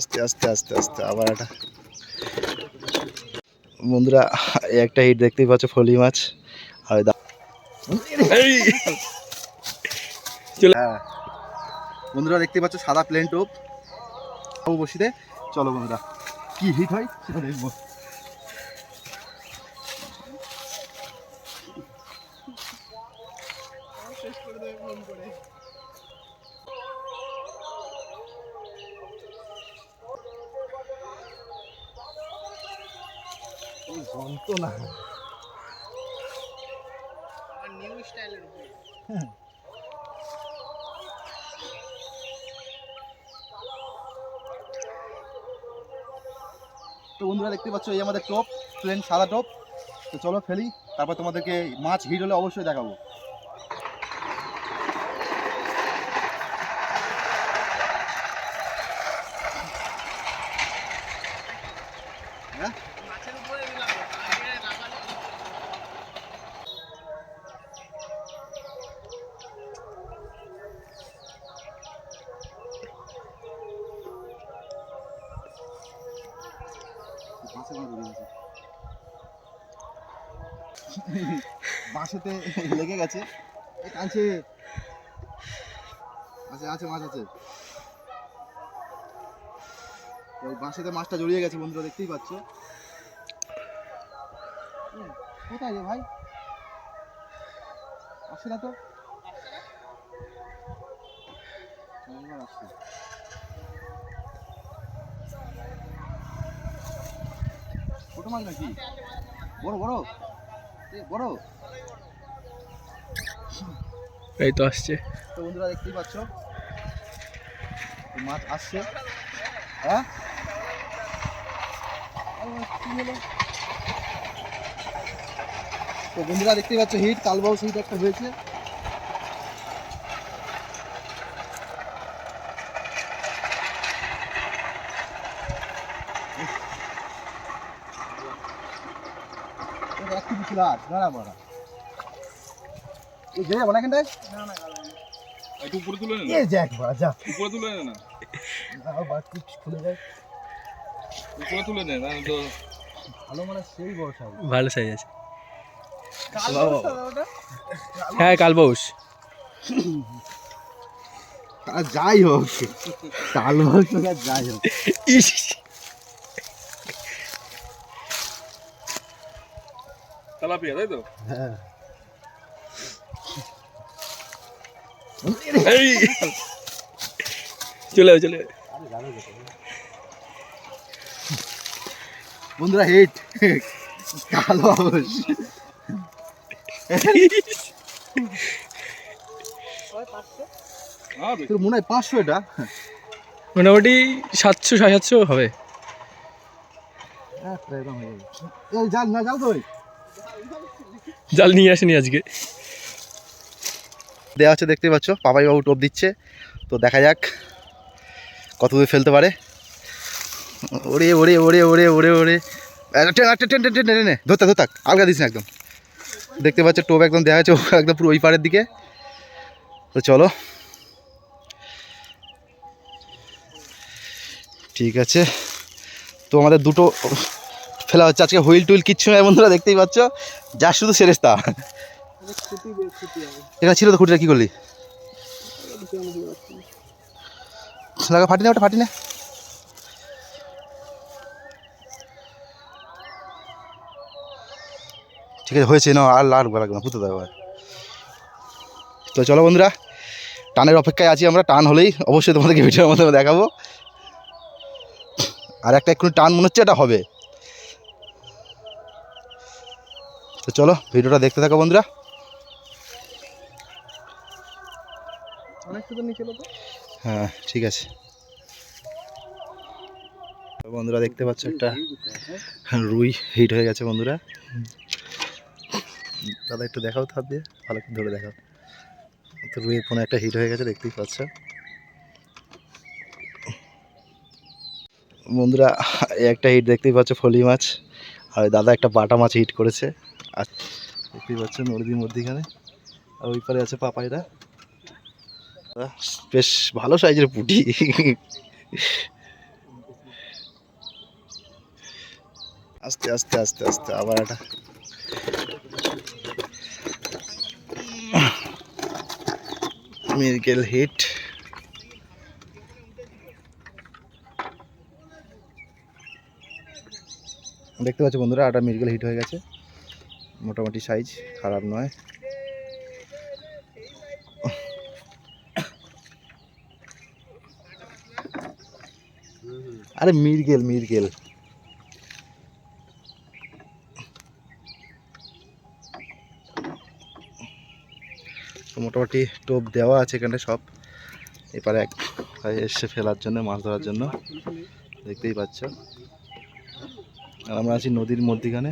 আস্তে আস্তে আস্তে আস্তে আবার একটা। বন্ধুরা একটা হিট দেখতেই পাচ্ছ ফলি মাছ। আর হ্যাঁ। বন্ধুরা দেখতে পাচ্ছ সাদা প্লেন টোপ। বসিতে। চলো বন্ধুরা কি হিট হয় সেটা দেখব। যন্ত্রণা। নিউ স্টাইলের উপরে। তো বন্ধুরা দেখতে পাচ্ছ এই আমাদের টপ প্লেন সাদা টপ তো চলো ফেলি তারপর তোমাদেরকে মাছ হিট হলে অবশ্যই দেখাবো। বাঁশেতে লেগে গেছে। কাছে আছে আছে, মাছ আছে। ওই বাঁশেতে মাছটা জড়িয়ে গেছে, বন্ধুরা, দেখতেই পাচ্ছ। কোথায় রে ভাই? আসছে না তো? আসছে। ছোট মাছ নাকি? বড় বড়। বড়। এই তো আসছে। তো বন্ধুরা দেখতেই পাচ্ছ? মাছ আসছে। হ্যাঁ? তো বন্ধুরা দেখতেই পাচ্ছ হিট কালবাউস হিট একটা হয়েছে। লাগ এই না না একটু উপরে তুলে নে এ যাক বড়া যা। উপরে তুলে নে খুলে যায়। উপরে তুলে নে না তো ভালো মানে সেই বড় সাইজ ভালো সাইজ আছে। হ্যাঁ কালবাউস যাই হোক কালবাউস আর যাই হোক তেলাপিয়া তাই তো? হ্যাঁ। চলে চলে বন্ধুরা হিট। তোর মনে হয় পাঁচশো এটা? মোটামুটি সাতশো সাড়ে সাতশো হবে। একটা হয়ে জাল না জাল তো জাল নিয়ে আসেনি আজকে। দেওয়া আছে দেখতে পাচ্ছ পাপাই বাবু টোপ দিচ্ছে। তো দেখা যাক কত দূর ফেলতে পারে। ওরে ওরে ওরে ওরে ওরে ওরে। টেন টেন টেন টেন, টেনে ধরতে ধরতাক আলগা দিস না একদম। দেখতে পাচ্ছ, টোপ একদম দেখা যাচ্ছে একদম পুরো ওই পাড়ের দিকে। তো চলো। ঠিক আছে। তো আমাদের দুটো ফেলা হচ্ছে। আজকে হুইল টুইল কিচ্ছু নয় বন্ধুরা, দেখতেই পাচ্ছ। যা শুধু সেরেস্তা। এটা ছিল তো খুঁটিটা, কী করলি। লাগা, ফাটি না ওটা, ফাটি না। ঠিক আছে, হয়েছে না আর লার লাগবে না, পুঁতে তো চলো বন্ধুরা, টানের অপেক্ষায় আছি আমরা, টান হলেই অবশ্যই তোমাদেরকে ভিডিওর মাধ্যমে দেখাবো। আর একটা একটু টান মনে হচ্ছে, এটা হবে। তো চলো ভিডিওটা দেখতে থাকো বন্ধুরা। হ্যাঁ ঠিক আছে। বন্ধুরা দেখতে পাচ্ছ একটা রুই হিট হয়ে গেছে বন্ধুরা। দাদা একটু দেখাও তো হাত দিয়ে ভালো করে ধরে দেখাও। তো রুইয়ের ফোনে একটা হিট হয়ে গেছে দেখতেই পাচ্ছ। বন্ধুরা একটা হিট দেখতেই পাচ্ছ ফলি মাছ। আর দাদা একটা বাটা মাছ হিট করেছে। আর দেখতেই পাচ্ছ নদীর মধ্যিখানে। আর ওই পারে আছে পাপাইরা। বেশ ভালো সাইজের পুঁটি। আস্তে আস্তে আস্তে আস্তে, আবার একটা। Miracle hit. দেখতে পাচ্ছ বন্ধুরা একটা মিরকেল হিট হয়ে গেছে। মোটামুটি সাইজ খারাপ নয়। আরে মিরগেল মিরগেল মোটামুটি টোপ দেওয়া আছে এখানে সব। এপারে এক এসে ফেলার জন্য, মাছ ধরার জন্য। দেখতেই পাচ্ছ। আর আমরা আছি নদীর মধ্যিখানে।